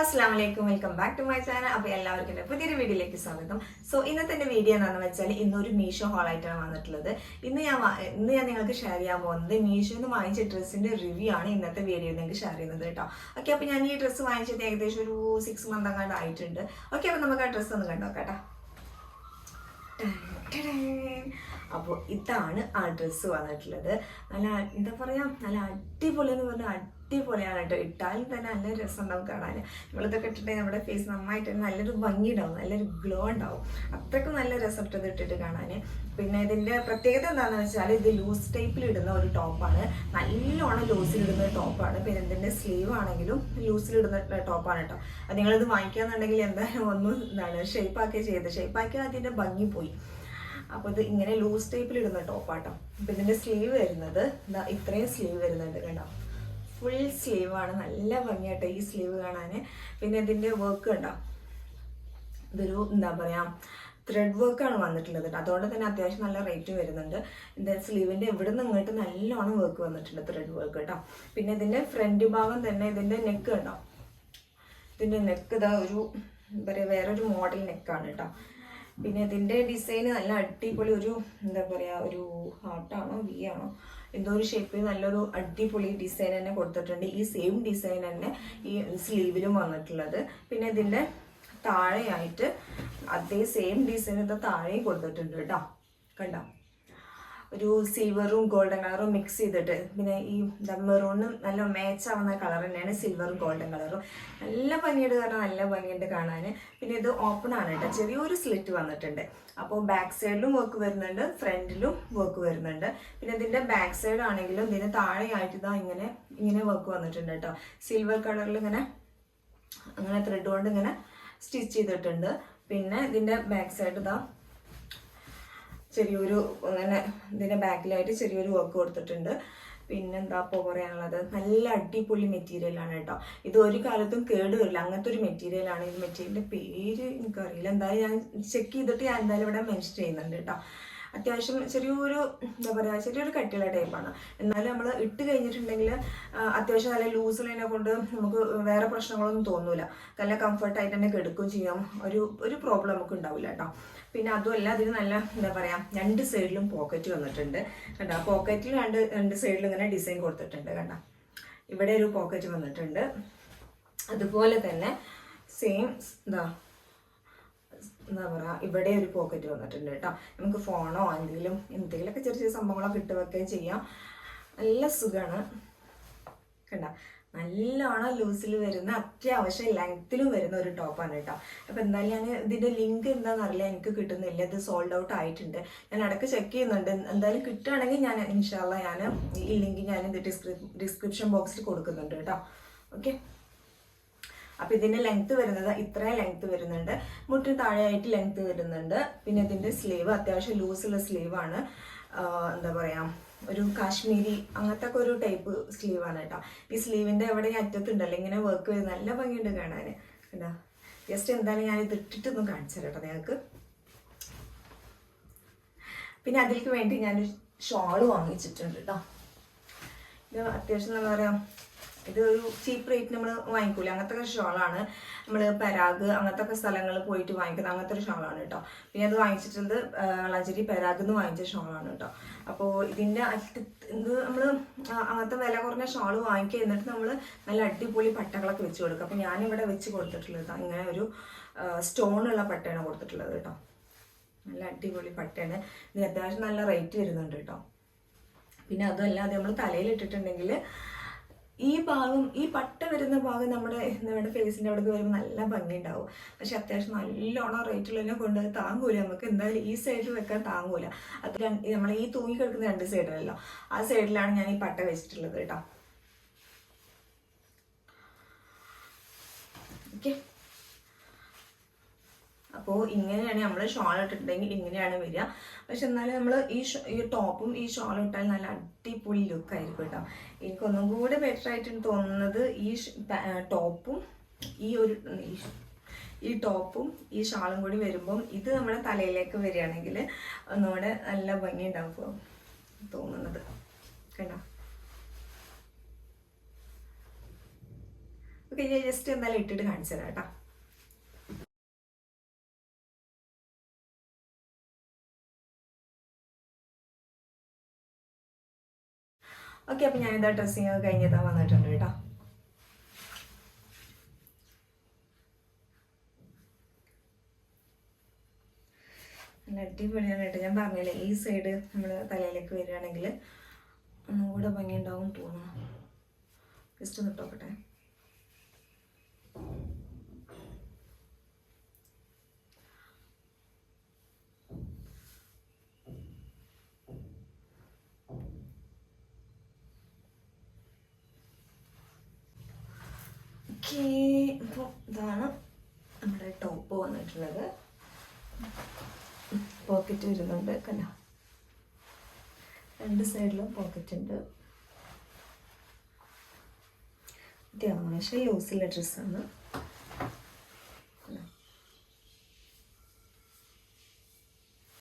അസ്സാം വലൈക്കും welcome back to my channel അപ്പോൾ എല്ലാവർക്കും എന്റെ പുതിയൊരു വീഡിയോയിലേക്ക് സ്വാഗതം. സോ ഇന്നത്തെ എന്റെ വീഡിയോ എന്താണെന്ന് വെച്ചാൽ ഇന്നൊരു മീഷോ ഹോളായിട്ടാണ് വന്നിട്ടുള്ളത്. ഇന്ന് ഞാൻ ഇന്ന് ഞാൻ നിങ്ങൾക്ക് ഷെയർ ചെയ്യാൻ പോകുന്നത് മീഷോയിൽ നിന്ന് വാങ്ങിച്ച ഡ്രസ്സിന്റെ റിവ്യൂ ആണ് ഇന്നത്തെ വീഡിയോ നിങ്ങൾക്ക് ഷെയർ ചെയ്യുന്നത് കേട്ടോ. ഓക്കെ അപ്പോൾ ഞാൻ ഈ ഡ്രസ്സ് വാങ്ങിച്ചിട്ട് ഏകദേശം ഒരു സിക്സ് മന്ത് അങ്ങാണ്ട് ആയിട്ടുണ്ട്. ഓക്കെ അപ്പോൾ നമുക്ക് ആ ഡ്രസ്സ് ഒന്ന് കണ്ടോ കേട്ടോ. അപ്പോൾ ഇതാണ് ആ ഡ്രസ്സ് വന്നിട്ടുള്ളത്. നല്ല എന്താ പറയുക നല്ല അടിപൊളി എന്ന് പറഞ്ഞാൽ അടിപൊളിയാണ് കേട്ടോ ഇട്ടാലും തന്നെ നല്ല രസം ഉണ്ടാവും കാണാൻ. നമ്മളിതൊക്കെ ഇട്ടിട്ടുണ്ടെങ്കിൽ നമ്മുടെ ഫേസ് നന്നായിട്ട് നല്ലൊരു ഭംഗി ഉണ്ടാവും നല്ലൊരു ഗ്ലോ ഉണ്ടാവും. അത്രയ്ക്കും നല്ല രസം ഇട്ടത് ഇട്ടിട്ട് കാണാൻ. പിന്നെ ഇതിന്റെ പ്രത്യേകത എന്താണെന്ന് വെച്ചാൽ ഇത് ലൂസ് ടൈപ്പിൽ ഇടുന്ന ഒരു ടോപ്പാണ് നല്ലോണം ഒരു ടോപ്പാണ് പിന്നെ ഇതിന്റെ സ്ലീവ് ആണെങ്കിലും ലൂസിൽ ഇടുന്ന ടോപ്പാണ് കേട്ടോ അത് നിങ്ങളിത് വാങ്ങിക്കാന്നുണ്ടെങ്കിൽ എന്തായാലും ഒന്നും എന്താണ് ഷേപ്പാക്കിയ ചെയ്ത്. ഷേപ്പാക്കിയാൽ അതിന്റെ ഭംഗി പോയി. അപ്പോൾ ഇത് ഇങ്ങനെ ലൂസ് ടൈപ്പിൽ ഇടുന്ന ടോപ്പാട്ടോ അപ്പോൾ ഇതിന്റെ സ്ലീവ് വരുന്നത് ഇതാ ഇത്രയും സ്ലീവ് വരുന്നുണ്ട് കണ്ടോ. ഫുൾ സ്ലീവ് ആണ്. നല്ല ഭംഗിയായിട്ട് ഈ സ്ലീവ് കാണാൻ പിന്നെ ഇതിന്റെ വർക്ക് ഉണ്ടോ ഇതൊരു എന്താ പറയുക ത്രെഡ് വർക്കാണ് വന്നിട്ടുള്ളത് അതുകൊണ്ട് തന്നെ അത്യാവശ്യം നല്ല റേറ്റ് വരുന്നുണ്ട്. ഇതിന്റെ സ്ലീവിന്റെ ഇവിടെ നിന്ന് ഇങ്ങോട്ട് നല്ലോണം വർക്ക് വന്നിട്ടുണ്ട് ത്രെഡ് വർക്ക് കേട്ടോ. പിന്നെ ഇതിന്റെ ഫ്രണ്ട് ഭാഗം തന്നെ ഇതിന്റെ നെക്ക് കണ്ടോ? ഇതിന്റെ നെക്ക് ഇതാ ഒരു എന്താ പറയുക വേറൊരു മോഡൽ നെക്കാണ് കേട്ടോ. പിന്നെ ഇതിന്റെ ഡിസൈൻ നല്ല അടിപൊളി ഒരു എന്താ പറയുക ഒരു ഹാർട്ടാണോ വി ആണോ? എന്തോ ഒരു ഷേപ്പിൽ നല്ലൊരു അടിപൊളി ഡിസൈൻ തന്നെ കൊടുത്തിട്ടുണ്ട്. ഈ സെയിം ഡിസൈൻ തന്നെ ഈ സ്ലീവിലും വന്നിട്ടുള്ളത്. പിന്നെ ഇതിന്റെ താഴെയായിട്ട് അതേ സെയിം ഡിസൈൻ ഇത് താഴെയും കൊടുത്തിട്ടുണ്ട് കേട്ടോ. കണ്ടോ? ഒരു സിൽവറും ഗോൾഡൻ കളറും മിക്സ് ചെയ്തിട്ട്. പിന്നെ ഈ മെറൂണും നല്ല മാച്ച് ആവുന്ന കളർ തന്നെയാണ് സിൽവറും ഗോൾഡൻ കളറും നല്ല ഭംഗിയുണ്ട് കാരണം നല്ല ഭംഗിയുണ്ട് കാണാൻ. പിന്നെ ഇത് ഓപ്പൺ ആണ് കേട്ടോ. ചെറിയൊരു സ്ലിറ്റ് വന്നിട്ടുണ്ട്. അപ്പോൾ ബാക്ക് സൈഡിലും വർക്ക് വരുന്നുണ്ട്. ഫ്രണ്ടിലും വർക്ക് വരുന്നുണ്ട്. പിന്നെ ഇതിന്റെ ബാക്ക് സൈഡ് ആണെങ്കിലും ഇതിന് താഴെയായിട്ട് ഇതാ ഇങ്ങനെ ഇങ്ങനെ വർക്ക് വന്നിട്ടുണ്ട് കേട്ടോ. സിൽവർ കളറിൽ ഇങ്ങനെ അങ്ങനെ ത്രെഡ് കൊണ്ട് ഇങ്ങനെ സ്റ്റിച്ച് ചെയ്തിട്ടുണ്ട്. പിന്നെ ഇതിന്റെ ബാക്ക് സൈഡ് ഇതാ ചെറിയൊരു അങ്ങനെ ഇതിന്റെ ബാക്കിലായിട്ട് ചെറിയൊരു വർക്ക് കൊടുത്തിട്ടുണ്ട്. പിന്നെന്താ ഇപ്പോൾ പറയാനുള്ളത്? നല്ല അടിപൊളി മെറ്റീരിയലാണ് കേട്ടോ. ഇത് ഒരു കാലത്തും കേട് വരില്ല അങ്ങനത്തെ ഒരു മെറ്റീരിയലാണ് ഈ മെറ്റീരിയലിന്റെ പേര് എനിക്കറിയില്ല. എന്തായാലും ഞാൻ ചെക്ക് ചെയ്തിട്ട് ഞാൻ എന്തായാലും ഇവിടെ മെൻഷൻ ചെയ്യുന്നുണ്ട് കേട്ടോ. അത്യാവശ്യം ചെറിയൊരു എന്താ പറയുക ചെറിയൊരു കട്ടിയുള്ള ടൈപ്പാണ് എന്നാലും നമ്മൾ ഇട്ട് കഴിഞ്ഞിട്ടുണ്ടെങ്കിൽ അത്യാവശ്യം നല്ല ലൂസ് ലൂസിലതിനെ കൊണ്ട് നമുക്ക് വേറെ പ്രശ്നങ്ങളൊന്നും തോന്നൂല. നല്ല കംഫർട്ടായിട്ട് തന്നെ കെടുക്കുകയും ചെയ്യാം. ഒരു ഒരു പ്രോബ്ലം നമുക്ക് ഉണ്ടാവില്ല കേട്ടോ. പിന്നെ അതുമല്ല അതിന് നല്ല എന്താ പറയുക രണ്ട് സൈഡിലും പോക്കറ്റ് വന്നിട്ടുണ്ട്. കണ്ട പോക്കറ്റിൽ രണ്ട് രണ്ട് സൈഡിലും ഇങ്ങനെ ഡിസൈൻ കൊടുത്തിട്ടുണ്ട് കണ്ട. ഇവിടെ ഒരു പോക്കറ്റ് വന്നിട്ടുണ്ട്. അതുപോലെ തന്നെ സെയിം എന്താ എന്താ പറയുക ഇവിടെ ഒരു പോക്കറ്റ് വന്നിട്ടുണ്ട് കേട്ടോ നമുക്ക് ഫോണോ എന്തെങ്കിലും എന്തെങ്കിലുമൊക്കെ ചെറിയ ചെറിയ സംഭവങ്ങളൊക്കെ ഇട്ട് വെക്കുകയും ചെയ്യാം. നല്ല സുഖമാണ് കണ്ട? നല്ലോണം ലൂസിൽ വരുന്ന അത്യാവശ്യം ലെങ്ത്തിലും വരുന്ന ഒരു ടോപ്പാണ് കേട്ടോ അപ്പോൾ എന്തായാലും ഞാൻ ഇതിന്റെ ലിങ്ക് എന്താണെന്ന് അറിയില്ല എനിക്ക് കിട്ടുന്നില്ല. ഇത് സോൾഡ് ഔട്ട് ആയിട്ടുണ്ട്. ഞാൻ ഇടയ്ക്ക് ചെക്ക് ചെയ്യുന്നുണ്ട്. എന്തായാലും കിട്ടുകയാണെങ്കിൽ ഞാൻ ഇൻഷാല്ല ഞാൻ ഈ ലിങ്ക് ഞാൻ ഡിസ്ക്രിപ്ഷൻ ബോക്സിൽ കൊടുക്കുന്നുണ്ട് കേട്ടോ ഓക്കെ അപ്പോൾ ഇതിന്റെ ലെങ്ത് വരുന്നത് ഇത്രയും ലെങ്ത് വരുന്നുണ്ട്. മുട്ടിന് താഴെയായിട്ട് ലെങ്ത് വരുന്നുണ്ട്. പിന്നെ ഇതിന്റെ സ്ലീവ് അത്യാവശ്യം ലൂസുള്ള സ്ലീവാണ് എന്താ പറയാ ഒരു കാശ്മീരി അങ്ങനത്തെ ഒക്കെ ഒരു ടൈപ്പ് സ്ലീവാണ് കേട്ടോ. ഈ സ്ലീവിന്റെ എവിടെ ഈ അറ്റത്തുണ്ടല്ലോ ഇങ്ങനെ വർക്ക് ചെയ്ത് നല്ല ഭംഗിയുണ്ട് കാണാൻ. കേട്ടോ ജസ്റ്റ് എന്തായാലും ഞാൻ ഇത് ഇട്ടിട്ടൊന്നും കാണിച്ചു നിങ്ങൾക്ക്. പിന്നെ അതിലേക്ക് വേണ്ടി ഞാനൊരു ഷോൾ വാങ്ങിച്ചിട്ടുണ്ട് കേട്ടോ. ഇത് അത്യാവശ്യം എന്താ പറയുക ഇത് ഒരു ചീപ്പ് റേറ്റ് നമ്മൾ വാങ്ങിക്കൂല? അങ്ങനത്തെ ഒരു ഷോളാണ്. നമ്മൾ പരാഗ് അങ്ങനത്തെ ഒക്കെ സ്ഥലങ്ങളിൽ പോയിട്ട് വാങ്ങിക്കുന്നത് അങ്ങനത്തെ ഒരു ഷോളാണ് കേട്ടോ പിന്നെ അത് വാങ്ങിച്ചിട്ടുള്ളത് വളാഞ്ചേരി പരാഗ് എന്ന് വാങ്ങിച്ച ഷോളാണ് കേട്ടോ അപ്പോൾ ഇതിന്റെ ഇത് നമ്മൾ അങ്ങനത്തെ വില കുറഞ്ഞ ഷോൾ വാങ്ങിക്കുക എന്നിട്ട് നമ്മൾ നല്ല അടിപൊളി പട്ടകളൊക്കെ വെച്ച് കൊടുക്കുക അപ്പോൾ ഞാനിവിടെ വെച്ച് കൊടുത്തിട്ടുള്ളത് ഇങ്ങനെ ഒരു സ്റ്റോണുള്ള പട്ടയാണ് കൊടുത്തിട്ടുള്ളത് കേട്ടോ നല്ല അടിപൊളി പട്ടയാണ്. ഇതിന് അത്യാവശ്യം നല്ല റേറ്റ് വരുന്നുണ്ട് കേട്ടോ പിന്നെ അതല്ലാതെ അത് നമ്മൾ തലയിൽ ഇട്ടിട്ടുണ്ടെങ്കിൽ ഈ ഭാഗം ഈ പട്ട വരുന്ന ഭാഗം നമ്മുടെ നമ്മുടെ ഫേസിന്റെ അവിടേക്ക് വരുമ്പോൾ നല്ല ഭംഗിയുണ്ടാവും. പക്ഷെ അത്യാവശ്യം നല്ലോണം റേറ്റുള്ളതിനെ കൊണ്ട് താങ്ങൂല. നമുക്ക് എന്തായാലും ഈ സൈഡിൽ വെക്കാൻ താങ്ങൂല. അത് നമ്മൾ ഈ തൂങ്ങി കിടക്കുന്ന രണ്ട് സൈഡിലല്ലോ ആ സൈഡിലാണ് ഞാൻ ഈ പട്ട വെച്ചിട്ടുള്ളത് കേട്ടോ. ഓക്കെ അപ്പോൾ ഇങ്ങനെയാണ് നമ്മൾ ഷോൾ ഇട്ടിട്ടുണ്ടെങ്കിൽ ഇങ്ങനെയാണ് വരിക. പക്ഷെ എന്നാലും നമ്മൾ ഈ ഈ ടോപ്പും ഈ ഷോൾ ഇട്ടാൽ നല്ല അടിപൊളി ലുക്ക് ആയിരിക്കും കേട്ടോ എനിക്കൊന്നും കൂടെ ബെറ്റർ ആയിട്ട് തോന്നുന്നത് ഈ ടോപ്പും ഈ ഒരു ഈ ഈ ടോപ്പും ഈ ഷാളും കൂടി വരുമ്പം ഇത് നമ്മുടെ തലയിലേക്ക് വരികയാണെങ്കിൽ ഒന്നുകൂടെ നല്ല ഭംഗി ഉണ്ടാവും തോന്നുന്നത്. കണ്ടോ? ഓക്കെ ഞാൻ ജസ്റ്റ് എന്തായാലും ഇട്ടിട്ട് കാണിച്ചു തരാം കേട്ടോ ഓക്കെ അപ്പം ഞാനിതാ ഡ്രസ്സിങ് ഒക്കെ കഴിഞ്ഞിതാ വന്നിട്ടുണ്ട് കേട്ടോ. നല്ല അടിപൊളിയാണ് കേട്ടോ ഞാൻ പറഞ്ഞില്ലേ ഈ സൈഡ് നമ്മൾ തലയിലേക്ക് വരികയാണെങ്കിൽ ഒന്നുകൂടെ ഭംഗി ഉണ്ടാവും തോന്നുന്നു. ജസ്റ്റ് ഒന്ന് ഇട്ടോക്കട്ടെ. ഓക്കേ. അപ്പോൾ ഇതാണ് നമ്മുടെ ടോപ്പ് വന്നിട്ടുള്ളത്. പോക്കറ്റ് വരുന്നുണ്ട് കണ്ട? രണ്ട് സൈഡിലും പോക്കറ്റ് ഉണ്ട്. അത്യാവശ്യം ലൂസുള്ള ഡ്രസ്സാണ്